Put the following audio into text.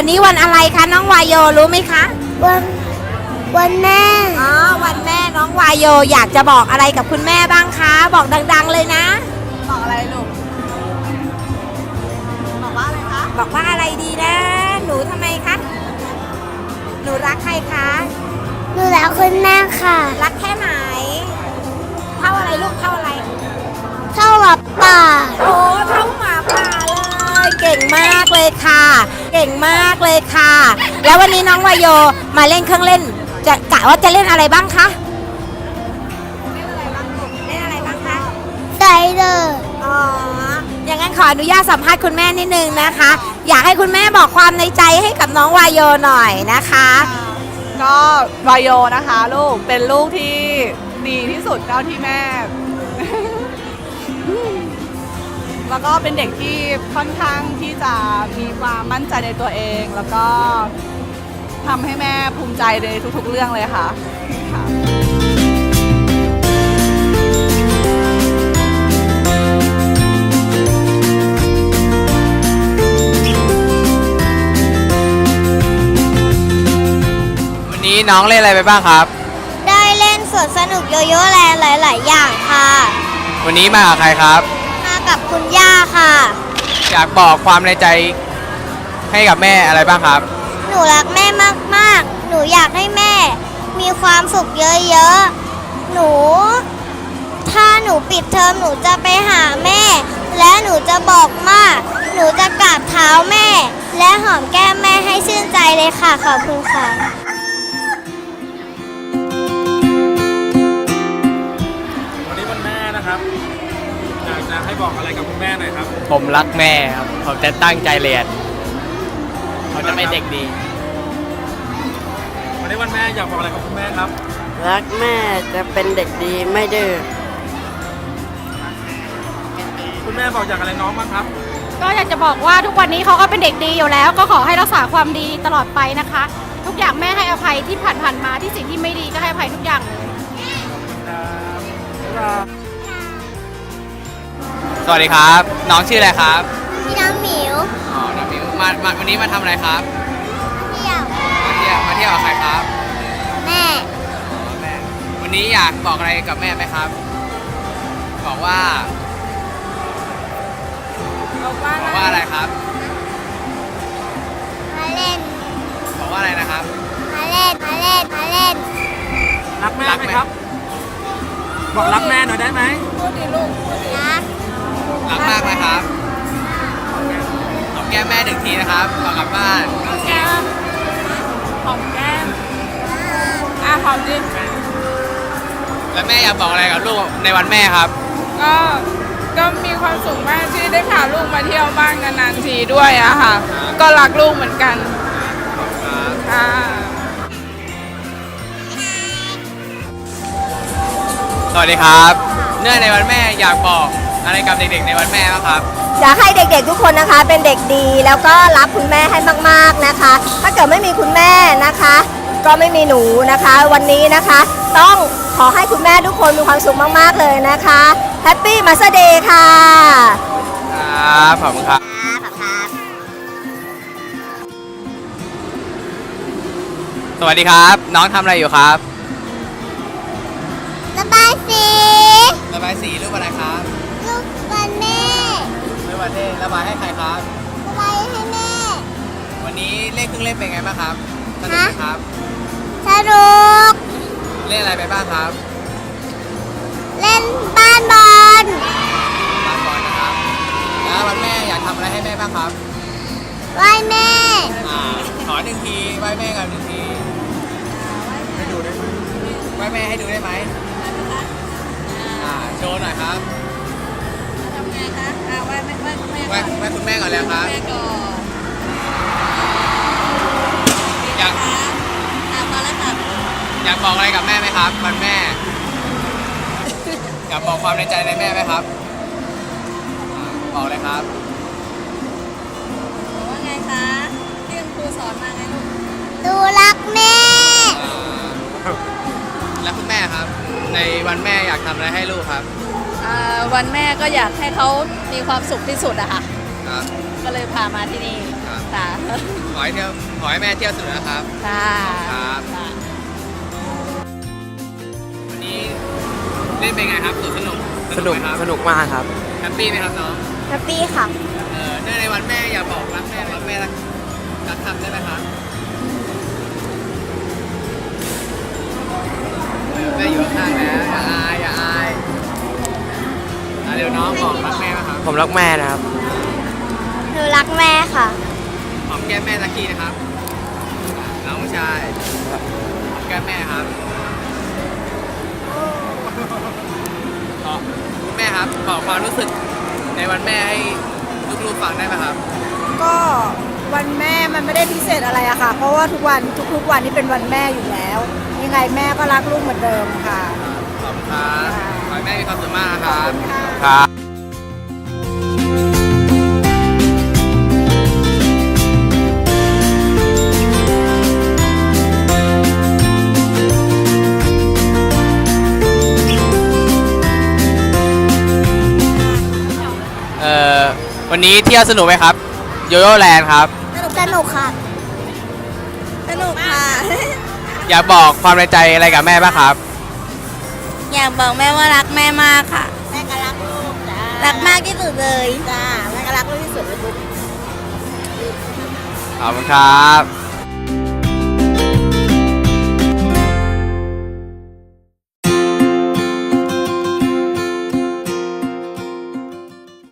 วันนี้วันอะไรคะน้องวายโยรู้ไหมคะ วันวันแม่ อ๋อ วันแม่น้องวายโยอยากจะบอกอะไรกับคุณแม่บ้างคะ บอกดัง ๆ เลยนะ บอกอะไรลูก บอกว่าอะไรคะ บอกว่าอะไรดีนะ หนูทำไมคะ หนูรักใครคะ หนูรักคุณแม่ค่ะ รักแค่ไหน เท่าอะไรลูก เท่าอะไรเข้ากับป่า โอ้เท่าหมาป่าเลย เก่งมากเลยค่ะเก่งมากเลยค่ะ แล้ววันนี้น้องวายโยมาเล่นเครื่องเล่น จะกะว่าจะเล่นอะไรบ้างคะเล่นอะไรบ้างลูกเล่นอะไรบ้างคะไซเดอร์อ๋ออย่างนั้นขออนุญาตสัมภาษณ์คุณแม่นิดนึงนะคะ อยากให้คุณแม่บอกความในใจให้กับน้องวายโยหน่อยนะคะ ก็วายโยนะคะ ลูกเป็นลูกที่ดีที่สุดเท่าที่แม่ แล้วก็เป็นเด็กที่ค่อนข้างที่จะมีความมั่นใจในตัวเอง แล้วก็ทำให้แม่ภูมิใจในทุกๆเรื่องเลยค่ะค่ะวันนี้น้องเล่นอะไรไปบ้างครับ ได้เล่นสวนสนุกโยโย่แลนด์หลาย ๆ อย่างค่ะ วันนี้มากับใครครับมา กับคุณย่าค่ะ อยากบอกความในใจให้กับแม่อะไรบ้างครับ หนูรักแม่มากๆ หนูอยากให้แม่ มีความสุขเยอะๆ หนู ถ้าหนูปิดเทอมหนูจะไปหาแม่ และหนูจะบอกมาก หนูจะกราบเท้าแม่ และหอมแก้มแม่ให้ชื่นใจเลยค่ะ ขอบคุณค่ะ วันนี้วันแม่นะครับอยากจะ ให้บอกอะไรกับคุณแม่หน่อยครับ ผมรักแม่ครับผมจะตั้งใจเรียนผมจะเป็นเด็กดี วันนี้วันแม่อยากบอกอะไรกับคุณแม่ครับ รักแม่จะเป็นเด็กดีไม่ดื้อคุณแม่บอกอยากอะไรน้องบ้างครับ ก็อยากจะบอกว่าทุกวันนี้เขาก็เป็นเด็กดีอยู่แล้ว ก็ขอให้รักษาความดีตลอดไปนะคะ ทุกอย่างแม่ให้อภัยที่ผ่านๆมาที่สิ่งที่ไม่ดีก็ให้อภัยทุกอย่างเลย สวัสดีครับ น้องชื่ออะไรครับพี่น้องหมิวอ๋อน้องมิวมามาวันนี้มาทำอะไรครับเที่ยวมาเที่ยวมาเที่ยวกับใครครับแม่อ๋อแม่วันนี้อยากบอกอะไรกับแม่ไหมครับ บอกว่าบอกว่าบอกว่าอะไรครับ มาเล่นบอกว่าอะไรนะครับมาเล่นมาเล่นมาเล่นรักแม่รักไหมไหมครับ บอกรักแม่หน่อยได้ไหมรัก รักมากไหมครับหอมแก้มแม่หนึ่งทีนะครับก่อนกลับบ้านแก้มหอมแก้มอะหอมดิแล้วแม่อยากบอกอะไรกับลูกในวันแม่ครับ ก็ก็มีความสุขมากที่ได้พาลูกมาเที่ยวบ้านนานๆทีด้วยอะค่ะ ก็รักลูกเหมือนกันค่ะสวัสดีครับ เนื่องในวันแม่อยากบอก อะไรกับเด็กๆในวันแม่บ้างครับ อยากให้เด็กๆทุกคนนะคะ เป็นเด็กดีแล้วก็รักคุณแม่ให้มากๆนะคะ ถ้าเกิดไม่มีคุณแม่นะคะ ก็ไม่มีหนูนะคะ วันนี้นะคะ ต้องขอให้คุณแม่ทุกคนมีความสุขมากๆเลยนะคะแฮปปี้มาสเดย์ค่ะครับขอบคุณครับสวัสดีครับ น้องทำอะไรอยู่ครับระบายสี ครครับระบายให้แม่ วันนี้เล่นเครื่องเล่นเป็นไงบ้างครับสนุกไหมครับ สนุก เล่นอะไรไปบ้างครับ เล่นบ้านบอลบาสบอลนะครับ แล้ววันแม่อยากทำอะไรให้แม่บ้างครับไหว้แม่ อ่าขอหนึ่งทีไหว้แม่กันหนึ่งทีให้ดูได้ไหมไหว้แม่ให้ดูได้ไหมอ่าโชว์หน่อยครับทำ ไงคะอะไหว้แม่ไหว้แม่ไหว้ไหว้คุณแม่ก่อนแล้วครับ แม่ก่อนอยากอะตอนแรกค่ะอยากบอกอะไรกับแม่ไหมครับวันแม่ อยากบอกความในใจในแม่ไหมครับอ่าบอกเลยครับ ว่าไงคะที่คุณครูสอนมาไงลูกดูรักแม่อ่าแล้วคุณแม่ครับ ในวันแม่อยากทำอะไรให้ลูกครับ อ่าวันแม่ก็อยากให้เขามีความสุขที่สุดอะค่ะ ครับ ก็เลยพามาที่นี่ครับ ค่ะขอให้เที่ยวขอให้แม่เที่ยวสนุกนะครับจ้าครับวันนี้เล่นเป็นไงครับสนุกสนุกสนุกไหมครับสนุกมากครับ แฮปปี้ไหมครับน้องแฮปปี้ค่ะ เออเนื่องในวันแม่อยากบอกรักแม่รักแม่รักรักคำได้ไหมครับเออแม่อยู่ข้างๆแล้วอย่าอายอย่า อายอะเดี๋ยวน้องบอกรักแม่ไหมครับผมรักแม่นะครับ หนูรักแม่ค่ะ หอมแก้มแม่สักทีนะครับน้องผู้ชายหอมแก้มแม่ครับขอคุณแม่ครับบอกความรู้สึกในวันแม่ให้ลูกๆฟังได้ไหมครับ ก็วันแม่มันไม่ได้พิเศษอะไรอะค่ะ เพราะว่าทุกวันทุกๆวันนี้เป็นวันแม่อยู่แล้ว ยังไงแม่ก็รักลูกเหมือนเดิมค่ะ ขอบคุณครับขอให้แม่มีความสุขมากนะครับ ค รับเอ่อวันนี้เที่ยวสนุกไหมครับ โยโย่แลนด์ครับ สนุกสนุกค่ะ สนุกค่ะ อยากบอกความในใจอะไรกับแม่บ้างครับ อยากบอกแม่ว่ารักแม่มากค่ะ แม่ก็รักลูกจ้า รักมากที่สุดเลยจ้าแล้วก็รักลูกที่สุดเลยลูกขอบคุณครับ